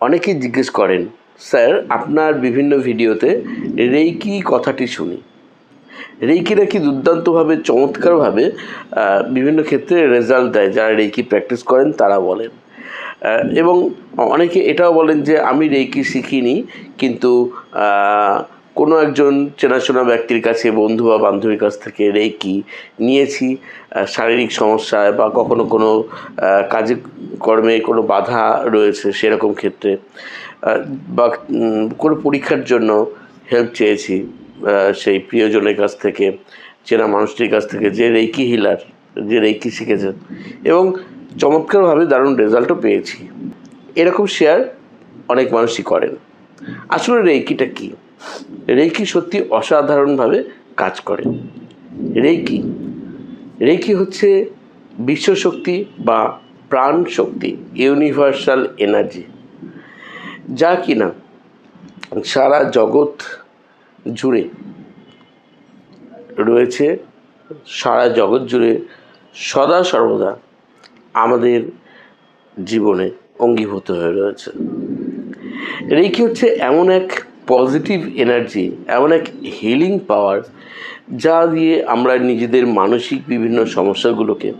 অনেকেই জিজ্ঞেস করেন, স্যার, আপনার বিভিন্ন ভিডিওতে রেইকি কথাটি শুনি। রেইকি নাকি দুর্দান্তভাবে, চমৎকারভাবে বিভিন্ন ক্ষেত্রে রেজাল্ট দেয়? যারা রেইকি প্র্যাকটিস করেন, তারা বলেন। এবং অনেকে এটাও বলেন যে, আমি রেইকি শিখিনি, কিন্তু কোনো একজন চেনাশোনা ব্যক্তির কাছে, বন্ধু বা বান্ধবীর কাছ থেকে রেকি নিয়েছি শারীরিক সমস্যায় বা কখনো কোনো কাজে, কর্মে কোনো বাধা রয়েছে সেরকম ক্ষেত্রে বা কোনো পরীক্ষার জন্য হেল্প চেয়েছি সেই প্রিয়জনের কাছ থেকে, চেনা মানুষটির কাছ থেকে যে রেকি হিলার যে রেকি শিখেছে এবং চমৎকারভাবে দারুণ রেজাল্টও পেয়েছি। এরকম শেয়ার অনেক মানুষই করেন। আসলে রেকিটা কী? রেইকি সত্যি অসাধারণভাবে কাজ করে। রেইকি। রেইকি হচ্ছে বিশ্বশক্তি বা প্রাণ শক্তি ইউনিভার্সাল এনার্জি যা কিনা সারা জগৎ জুড়ে রয়েছে, সারা জগৎ জুড়ে সদা সর্বদা আমাদের জীবনে অঙ্গীভূত হয়ে রয়েছে। রেকি হচ্ছে এমন এক পজিটিভ এনার্জি এমন এক হিলিং পাওয়ার যা দিয়ে আমরা নিজেদের মানসিক বিভিন্ন সমস্যাগুলোকে,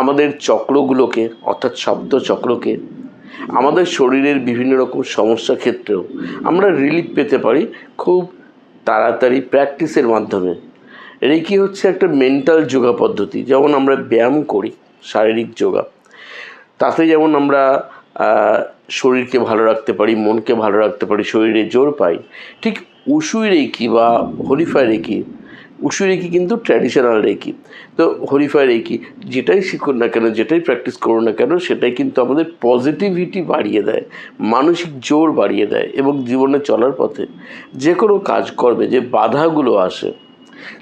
আমাদের চক্রগুলোকে, অর্থাৎ শব্দ চক্রকে, আমাদের শরীরের বিভিন্ন রকম সমস্যা ক্ষেত্রেও আমরা রিলিফ পেতে পারি খুব তাড়াতাড়ি প্র্যাকটিসের মাধ্যমে। রেকি হচ্ছে একটা মেন্টাল যোগা পদ্ধতি, যেমন আমরা ব্যায়াম করি, শারীরিক যোগা। তাতে যেমন আমরা শরীরকে ভালো রাখতে পারি, মনকে ভালো রাখতে পারি, শরীরে জোর পাই। ঠিক উসুই রেকি বা হরিফাই রেকি উসুই রেকি কিন্তু ট্র্যাডিশনাল রেকি। তো হরিফাই রেকি, যেটাই শিখুন না কেন, যেটাই প্র্যাকটিস করুন না কেন, সেটাই কিন্তু আমাদের পজিটিভিটি বাড়িয়ে দেয়, মানসিক জোর বাড়িয়ে দেয় এবং জীবনে চলার পথে। যে কোনো কাজকর্মে যে বাধাগুলো আসে,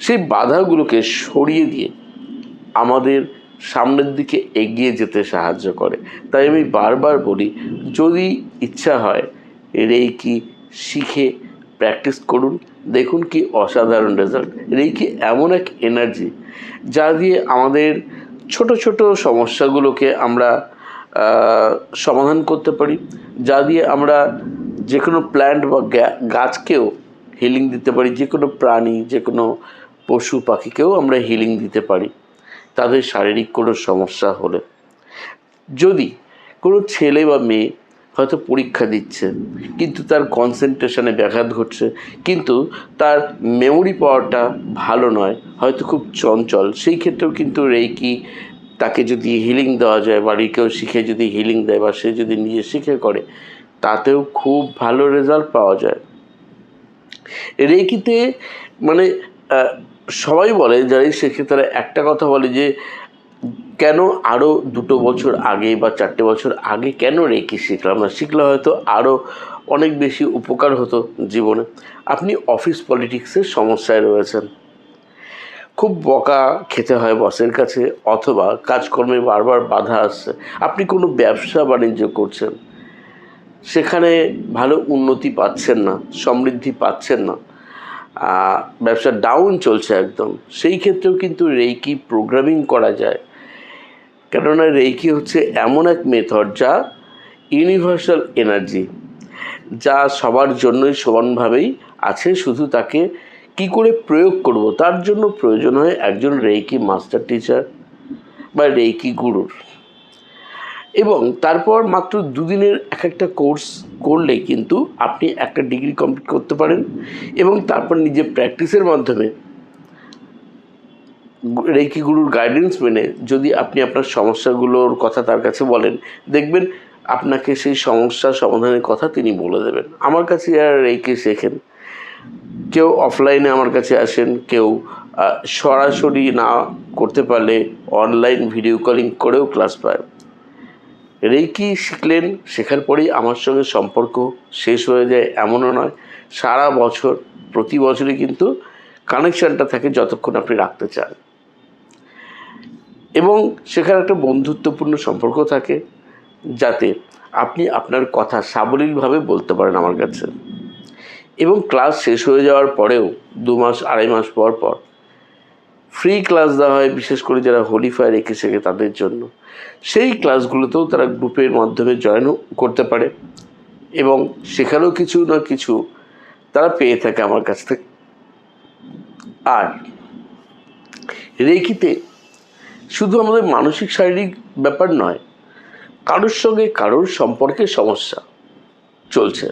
সেই বাধাগুলোকে সরিয়ে দিয়ে আমাদের সামনের দিকে এগিয়ে যেতে সাহায্য করে। তাই আমি বারবার বলি, যদি ইচ্ছা হয়, রেইকি শিখে প্র্যাকটিস করুন। দেখুন কি অসাধারণ রেজাল্ট। রেইকি এমন এক এনার্জি, যা দিয়ে আমাদের ছোট ছোট সমস্যাগুলোকে আমরা সমাধান করতে পারি, যা দিয়ে আমরা যে কোনো প্ল্যান্ট বা গাছকেও হিলিং দিতে পারি যে কোনো প্রাণী যে কোনো পশু পাখিকেও আমরা হিলিং দিতে পারি। তাদের শারীরিক কোনো সমস্যা হলে। যদি কোনো ছেলে বা মেয়ে হয়তো পরীক্ষা দিচ্ছে, কিন্তু তার কনসেন্ট্রেশনে ব্যাঘাত ঘটছে, কিন্তু তার মেমোরি পাওয়ারটা ভালো নয়, হয়তো খুব চঞ্চল, সেই ক্ষেত্রেও কিন্তু রেইকি তাকে যদি হিলিং দেওয়া যায় বা কেউ শিখে যদি হিলিং দেয় বা সে যদি নিজে শিখে করে, তাতেও খুব ভালো রেজাল্ট পাওয়া যায়। রেকিতে মানে সবাই বলে যারাই শেখে, তারা একটা কথা বলে যে, কেন আরও দুটো বছর আগে বা চারটে বছর আগে কেন রেখে শিখলাম না? শিখলে হয়তো আরও অনেক বেশি উপকার হতো জীবনে। আপনি অফিস পলিটিক্সের সমস্যায় রয়েছেন। খুব বকা খেতে হয় বসের কাছে, অথবা কাজকর্মে বারবার বাধা আসছে। আপনি কোনো ব্যবসা বাণিজ্য করছেন। সেখানে ভালো উন্নতি পাচ্ছেন না, সমৃদ্ধি পাচ্ছেন না। ব্যবসা ডাউন চলছে একদম। সেই ক্ষেত্রেও কিন্তু রেইকি প্রোগ্রামিং করা যায়। কেননা রেইকি হচ্ছে এমন এক মেথড যা ইউনিভার্সাল এনার্জি যা সবার জন্যই সমানভাবেই আছে, শুধু তাকে কি করে প্রয়োগ করব, তার জন্য প্রয়োজন হয় একজন রেইকি মাস্টার টিচার বা রেইকি গুরুর এবং তারপর মাত্র দুদিনের এক একটা কোর্স করলে কিন্তু আপনি একটা ডিগ্রি কমপ্লিট করতে পারেন এবং তারপর নিজে প্র্যাকটিসের মাধ্যমে রেকি গুরুর গাইডেন্স মেনে যদি আপনি আপনার সমস্যাগুলোর কথা তার কাছে বলেন, দেখবেন আপনাকে সেই সমস্যা সমাধানের কথা তিনি বলে দেবেন। আমার কাছে যারা রেকি শেখেন। কেউ অফলাইনে আমার কাছে আসেন, কেউ সরাসরি না করতে পারলে অনলাইন ভিডিও কলিং করেও ক্লাস পায়। রেকি শিখলেন, শেখার পরেই আমার সঙ্গে সম্পর্ক শেষ হয়ে যায় এমনও নয়। সারা বছর, প্রতি বছরই কিন্তু কানেকশানটা থাকে যতক্ষণ আপনি রাখতে চান। এবং সেখানে একটা বন্ধুত্বপূর্ণ সম্পর্ক থাকে, যাতে আপনি আপনার কথা সাবলীলভাবে বলতে পারেন আমার কাছে। এবং ক্লাস শেষ হয়ে যাওয়ার পরেও, দু মাস, আড়াই মাস পর পর ফ্রি ক্লাস দেওয়া হয়, বিশেষ করে যারা হোলিফাই রেখে শেখে তাদের জন্য। সেই ক্লাসগুলোতেও তারা গ্রুপের মাধ্যমে জয়েন করতে পারে এবং সেখানেও কিছু না কিছু তারা পেয়ে থাকে আমার কাছ থেকে। আর রেকিতে শুধু আমাদের মানসিক শারীরিক ব্যাপার নয়, কারোর সঙ্গে কারোর সম্পর্কের সমস্যা চলছে।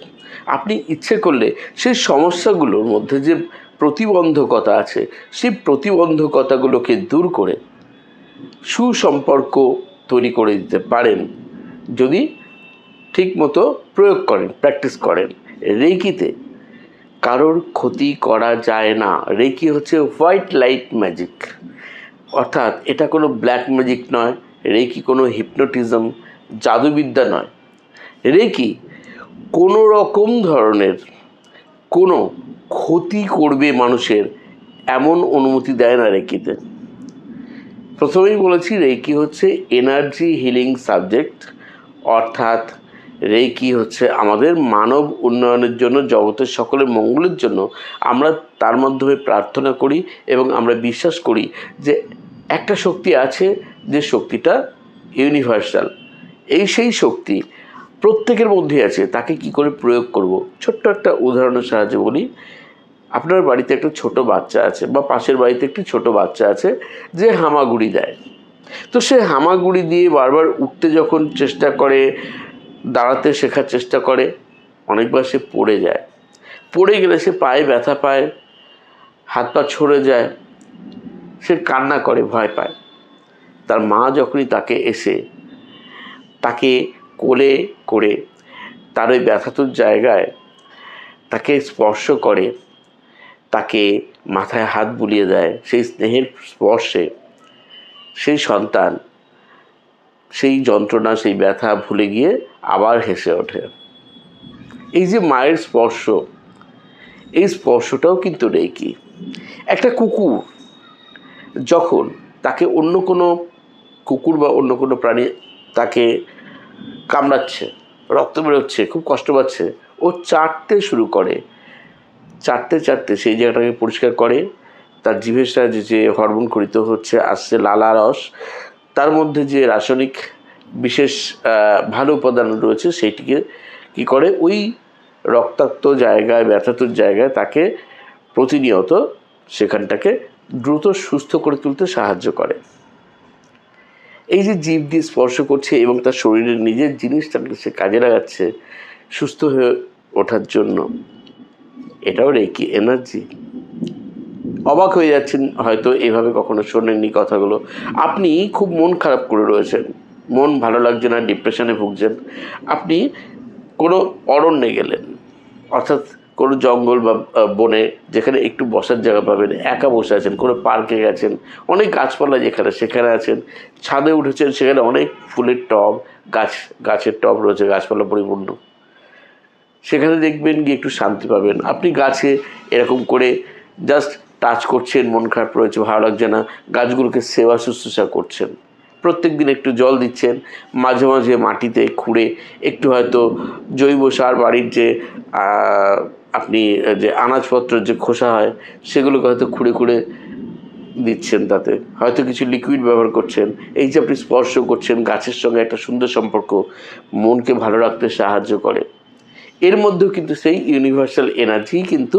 আপনি ইচ্ছে করলে সেই সমস্যাগুলোর মধ্যে যে প্রতিবন্ধকতা আছে, সেই প্রতিবন্ধকতাগুলোকে দূর করে সুসম্পর্ক তৈরি করে দিতে পারেন। যদি ঠিকমতো প্রয়োগ করেন, প্র্যাকটিস করেন রেকিতে কারোর ক্ষতি করা যায় না। রেকি হচ্ছে হোয়াইট লাইট ম্যাজিক। অর্থাৎ এটা কোনো ব্ল্যাক ম্যাজিক নয় রেকি কোনো হিপনোটিজম, জাদুবিদ্যা নয়। রেকি কোনো রকম ধরনের কোনো ক্ষতি করবে মানুষের এমন অনুমতি দেয় না রেকিতে। প্রথমেই বলেছি, রেকি হচ্ছে এনার্জি হিলিং সাবজেক্ট অর্থাৎ রেকি হচ্ছে আমাদের মানব উন্নয়নের জন্য, জগতের সকলের মঙ্গলের জন্য আমরা তার মাধ্যমে প্রার্থনা করি এবং আমরা বিশ্বাস করি যে একটা শক্তি আছে যে শক্তিটা ইউনিভার্সাল এই সেই শক্তি প্রত্যেকের মধ্যে আছে, তাকে কি করে প্রয়োগ করব? ছোট্ট একটা উদাহরণের সাহায্যে বলি আপনার বাড়িতে একটা ছোট বাচ্চা আছে বা পাশের বাড়িতে একটি ছোট বাচ্চা আছে যে হামাগুড়ি দেয়। তো সে হামাগুড়ি দিয়ে বারবার উঠতে যখন চেষ্টা করে, দাঁড়াতে শেখার চেষ্টা করে, অনেকবার সে পড়ে যায়। পড়ে গেলে সে পায়ে ব্যথা পায়, হাত পা ছড়ে যায়, সে কান্না করে, ভয় পায়। তার মা যখনই তাকে এসে তাকে কোলে করে তার ওই ব্যথাতুর জায়গায় তাকে স্পর্শ করে তাকে মাথায় হাত বুলিয়ে দেয়, সেই স্নেহের স্পর্শে। সেই সন্তান, সেই যন্ত্রণা, সেই ব্যথা ভুলে গিয়ে আবার হেসে ওঠে। এই যে মায়ের স্পর্শ, এই স্পর্শটাও কিন্তু রেকি একটা কুকুর, যখন তাকে অন্য কোনো কুকুর বা অন্য কোনো প্রাণী তাকে কামড়াচ্ছে, রক্ত বেরোচ্ছে, খুব কষ্ট পাচ্ছে, ও চাটতে শুরু করে চাটতে চাটতে সেই জায়গাটাকে পরিষ্কার করে। তার জিভের সাহায্যে যে হরমোন করিত হচ্ছে, আসছে লালা রস। তার মধ্যে যে রাসায়নিক বিশেষ ভালো উপাদান রয়েছে সেইটিকে কি করে? ওই রক্তাক্ত জায়গায়, ব্যথাতুর জায়গায় তাকে প্রতিনিয়ত সেখানটাকে দ্রুত সুস্থ করে তুলতে সাহায্য করে। এই যে জীব দিয়ে স্পর্শ করছে এবং তার শরীরের নিজের জিনিসটাকে সে কাজে লাগাচ্ছে সুস্থ হয়ে ওঠার জন্য এটাও রেকি এনার্জি অবাক হয়ে যাচ্ছেন, হয়তো এভাবে কখনো শোনেননি কথাগুলো। আপনি খুব মন খারাপ করে রয়েছেন। মন ভালো লাগছে না ডিপ্রেশনে ভুগছেন। আপনি কোনো অরণ্যে গেলেন, অর্থাৎ কোনো জঙ্গল বা বনে যেখানে একটু বসার জায়গা পাবেন, একা বসে আছেন, কোনো পার্কে গেছেন, অনেক গাছপালা যেখানে, সেখানে আছেন, ছাদে উঠেছেন, সেখানে অনেক ফুলের টব, গাছ, গাছের টব রয়েছে, গাছপালা পরিপূর্ণ। সেখানে দেখবেন গিয়ে একটু শান্তি পাবেন। আপনি গাছে এরকম করে জাস্ট টাচ করছেন, মন খারাপ রয়েছে, ভালো লাগছে না, গাছগুলোকে সেবা শুশ্রূষা করছেন। প্রত্যেক দিন একটু জল দিচ্ছেন, মাঝে মাঝে মাটিতে খুঁড়ে একটু হয়তো জৈব সার বাড়ির যে আপনি যে আনাজপত্র, যে খোসা হয়, সেগুলোকে হয়তো খুঁড়ে খুঁড়ে দিচ্ছেন তাতে। হয়তো কিছু লিকুইড ব্যবহার করছেন, এই যে আপনি স্পর্শ করছেন, গাছের সঙ্গে একটা সুন্দর সম্পর্ক, মনকে ভালো রাখতে সাহায্য করে। এর মধ্যেও কিন্তু সেই ইউনিভার্সাল এনার্জি কিন্তু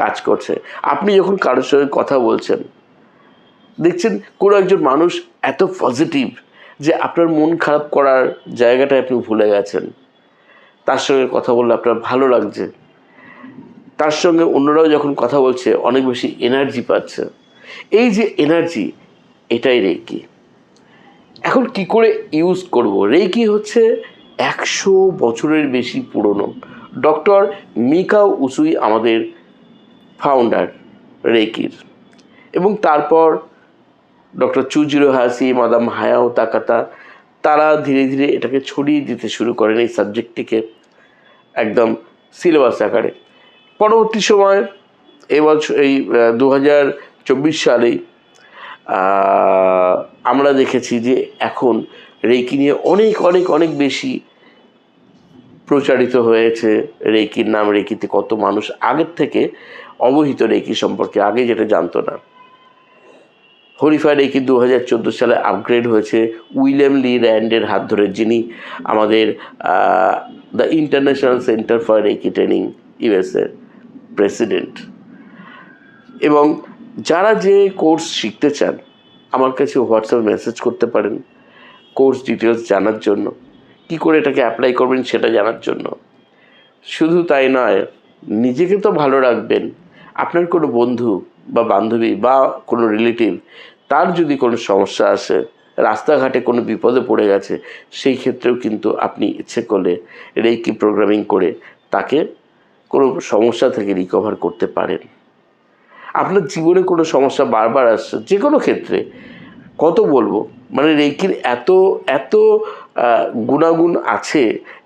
কাজ করছে। আপনি যখন কারোর সঙ্গে কথা বলছেন, দেখছেন কোনো একজন মানুষ এত পজিটিভ যে আপনার মন খারাপ করার জায়গাটা আপনি ভুলে গেছেন। তার সঙ্গে কথা বললে আপনার ভালো লাগছে। তার সঙ্গে অন্যরাও যখন কথা বলছে, অনেক বেশি এনার্জি পাচ্ছে। এই যে এনার্জি এটাই রেকি এখন কি করে ইউজ করব? রেকি হচ্ছে একশো বছরের বেশি পুরনো। ডক্টর মিকাও উসুই আমাদের ফাউন্ডার রেকির। এবং তারপর ডক্টর চুজিরো হাসি, মাদাম হায়াও তাকাতা, তারা ধীরে ধীরে এটাকে ছড়িয়ে দিতে শুরু করেন এই সাবজেক্টটিকে একদম সিলেবাস আকারে। পরবর্তী সময় এবছর এই দু হাজার চব্বিশ সালেই আমরা দেখেছি যে এখন রেকি নিয়ে অনেক অনেক অনেক বেশি প্রচারিত হয়েছে রেকির নাম রেকিতে কত মানুষ আগের থেকে অবহিত রেকি সম্পর্কে, আগে যেটা জানতো না। হরিফাই রেকি দু হাজার চোদ্দ সালে আপগ্রেড হয়েছে উইলিয়াম লি র্যান্ডের হাত ধরে, যিনি আমাদের the International Centre for Reiki Training ইউএসএর president এবং যারা যে কোর্স শিখতে চান, আমার কাছে হোয়াটসঅ্যাপ মেসেজ করতে পারেন। কোর্স ডিটেলস জানার জন্য। কি করে এটাকে অ্যাপ্লাই করবেন সেটা জানার জন্য। শুধু তাই নয়, নিজেকে তো ভালো রাখবেন। আপনার কোনো বন্ধু বা বান্ধবী বা কোনো রিলেটিভ তার যদি কোনো সমস্যা আসে, রাস্তাঘাটে কোনো বিপদে পড়ে গেছে, সেই ক্ষেত্রেও কিন্তু আপনি ইচ্ছে করলে রেকি প্রোগ্রামিং করে তাকে কোনো সমস্যা থেকে রিকভার করতে পারেন। আপনার জীবনে কোনো সমস্যা বারবার আসছে যে কোনো ক্ষেত্রে। কত বলব? মানে রেকির এত এত গুণাগুণ আছে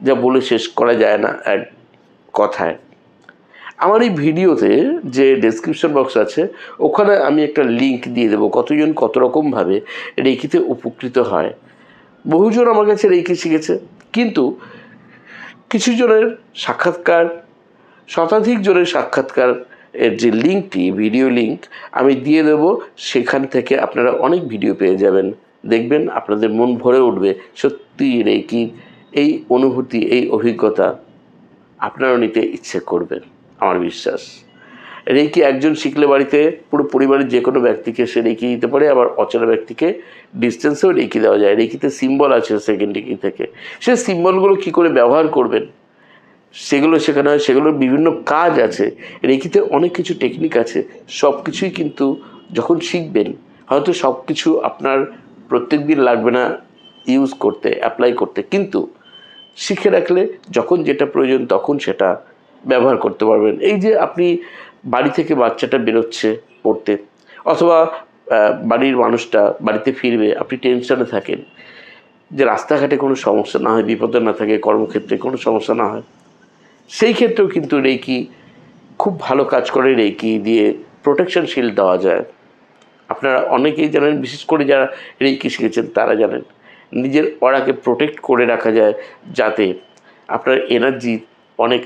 যা বলে শেষ করা যায় না এক কথায়। আমার এই ভিডিওতে যে ডেসক্রিপশন বক্স আছে, ওখানে আমি একটা লিংক দিয়ে দেবো, কতজন কত রকমভাবে রেখিতে উপকৃত হয়। বহুজন আমার কাছে রেখি শিখেছে, কিন্তু কিছু জনের সাক্ষাৎকার, শতাধিক জনের সাক্ষাৎকার এর যে লিঙ্কটি ভিডিও লিঙ্ক আমি দিয়ে দেবো, সেখান থেকে আপনারা অনেক ভিডিও পেয়ে যাবেন। দেখবেন আপনাদের মন ভরে উঠবে, সত্যি রেকির এই অনুভূতি, এই অভিজ্ঞতা আপনারাও নিতে ইচ্ছে করবেন, আমার বিশ্বাস। রেকি একজন শিখলে বাড়িতে পুরো পরিবারের যে কোনো ব্যক্তিকে সে রেকি দিতে পারে, আবার অচেনা ব্যক্তিকে ডিস্টেন্সেও রেকি দেওয়া যায়। রেকিতে সিম্বল আছে সেকেন্ড রেকি থেকে। সে সিম্বলগুলো কী করে ব্যবহার করবেন? সেগুলো শেখানো হয় সেগুলোর বিভিন্ন কাজ আছে। রেকিতে অনেক কিছু টেকনিক আছে। সব কিছুই কিন্তু যখন শিখবেন, হয়তো সব কিছু আপনার প্রত্যেক দিন লাগবে না ইউজ করতে অ্যাপ্লাই করতে। কিন্তু শিখে রাখলে যখন যেটা প্রয়োজন তখন সেটা ব্যবহার করতে পারবেন। এই যে আপনি বাড়ি থেকে বাচ্চাটা বেরোচ্ছে পড়তে, অথবা বাড়ির মানুষটা বাড়িতে ফিরবে, আপনি টেনশনে থাকেন যে রাস্তাঘাটে কোনো সমস্যা না হয়, বিপদে না থাকে, কর্মক্ষেত্রে কোনো সমস্যা না হয়, সেই ক্ষেত্রেও কিন্তু রেকি খুব ভালো কাজ করে রেকি দিয়ে প্রোটেকশন শিল্ড দেওয়া যায়। আপনারা অনেকেই জানেন, বিশেষ করে যারা রেকি শিখেছেন তারা জানেন, নিজের অরাকে প্রোটেক্ট করে রাখা যায় যাতে আপনার এনার্জি অনেক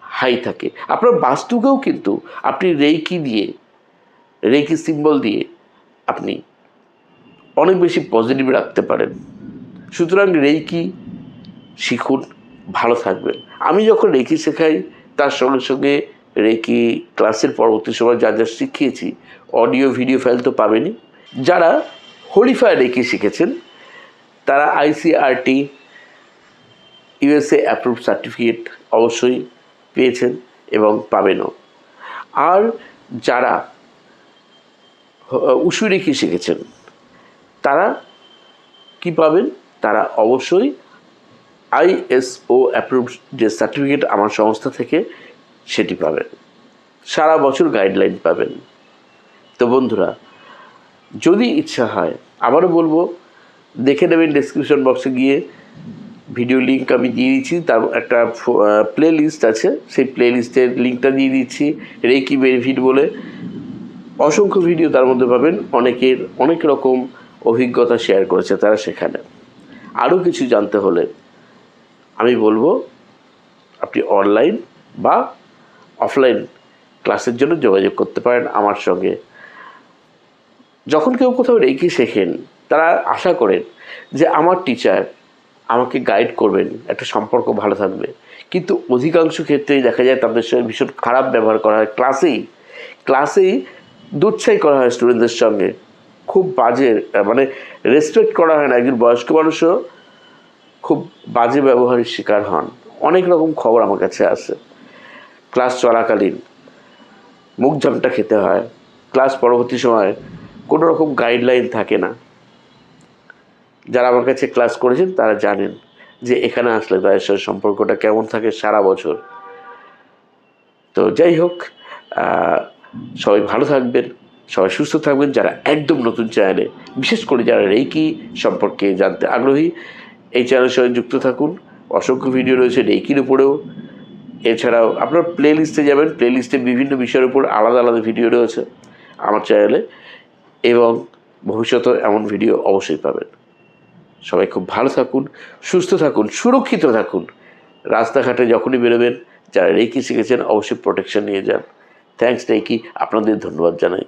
হাই থাকে। আপনার বাস্তুকেও কিন্তু আপনি রেকি দিয়ে, রেকি সিম্বল দিয়ে আপনি অনেক বেশি পজিটিভ রাখতে পারেন। সুতরাং রেকি শিখুন, ভালো থাকবেন। আমি যখন রেকি শেখাই, তার সঙ্গে সঙ্গে রেকি ক্লাসের পরবর্তী সময় যা যা শিখিয়েছি, অডিও, ভিডিও ফাইল তো পাবেনই। যারা হরিফাই রেকি শিখেছেন, তারা আইসিআরটি, ইউএসএ অ্যাপ্রুভ সার্টিফিকেট অবশ্যই পেয়েছেন এবং পাবেনও। আর যারা উসু রেখি শিখেছেন, তারা কি পাবেন? তারা অবশ্যই আইএসও অ্যাপ্রুভ যে সার্টিফিকেট আমার সংস্থা থেকে সেটি পাবেন। সারা বছর গাইডলাইন পাবেন। তো বন্ধুরা, যদি ইচ্ছা হয়, আবারও বলব, দেখে নেবেন ডেসক্রিপশন বক্সে গিয়ে ভিডিও লিঙ্ক আমি দিয়ে দিচ্ছি, তার একটা প্লে লিস্ট আছে, সেই প্লে লিস্টের লিঙ্কটা দিয়ে দিচ্ছি রেকি বেনিফিট বলে। অসংখ্য ভিডিও তার মধ্যে পাবেন, অনেকের অনেক রকম অভিজ্ঞতা শেয়ার করেছে তারা সেখানে। আরও কিছু জানতে হলে, আমি বলব, আপনি অনলাইন বা অফলাইন ক্লাসের জন্য যোগাযোগ করতে পারেন আমার সঙ্গে। যখন কেউ কোথাও রেকি শেখেন, তারা আশা করেন যে আমার টিচার আমাকে গাইড করবেন, একটা সম্পর্ক ভালো থাকবে। কিন্তু অধিকাংশ ক্ষেত্রেই দেখা যায় তাদের সঙ্গে ভীষণ খারাপ ব্যবহার করা হয়। ক্লাসেই ক্লাসেই দুচ্ছাই করা হয় স্টুডেন্টদের সঙ্গে। খুব বাজে মানে রেসপেক্ট করা হয় না একজন বয়স্ক মানুষও। খুব বাজে ব্যবহারের শিকার হন। অনেক রকম খবর আমার কাছে আসে। ক্লাস চলাকালীন মুখ ঝামটা খেতে হয়। ক্লাস পরবর্তী সময় কোনো রকম গাইডলাইন থাকে না। যারা আমার কাছে ক্লাস করেছেন তারা জানেন যে এখানে আসলে তাদের সাথে সম্পর্কটা কেমন থাকে সারা বছর। তো যাই হোক সবাই ভালো থাকবেন, সবাই সুস্থ থাকবেন। যারা একদম নতুন চ্যানেলে বিশেষ করে যারা রেকি সম্পর্কে জানতে আগ্রহী, এই চ্যানেলের সঙ্গে যুক্ত থাকুন। অসংখ্য ভিডিও রয়েছে রেকির উপরেও। এছাড়াও আপনার প্লে লিস্টে যাবেন প্লে লিস্টে বিভিন্ন বিষয়ের উপর আলাদা আলাদা ভিডিও রয়েছে আমার চ্যানেলে এবং ভবিষ্যতে এমন ভিডিও অবশ্যই পাবেন। সবাই খুব ভালো থাকুন, সুস্থ থাকুন, সুরক্ষিত থাকুন। রাস্তাঘাটে যখনই বেরোবেন, যারা রেকি শিখেছেন, অবশ্যই প্রোটেকশন নিয়ে যান। থ্যাংকস রেকি আপনাদের ধন্যবাদ জানাই।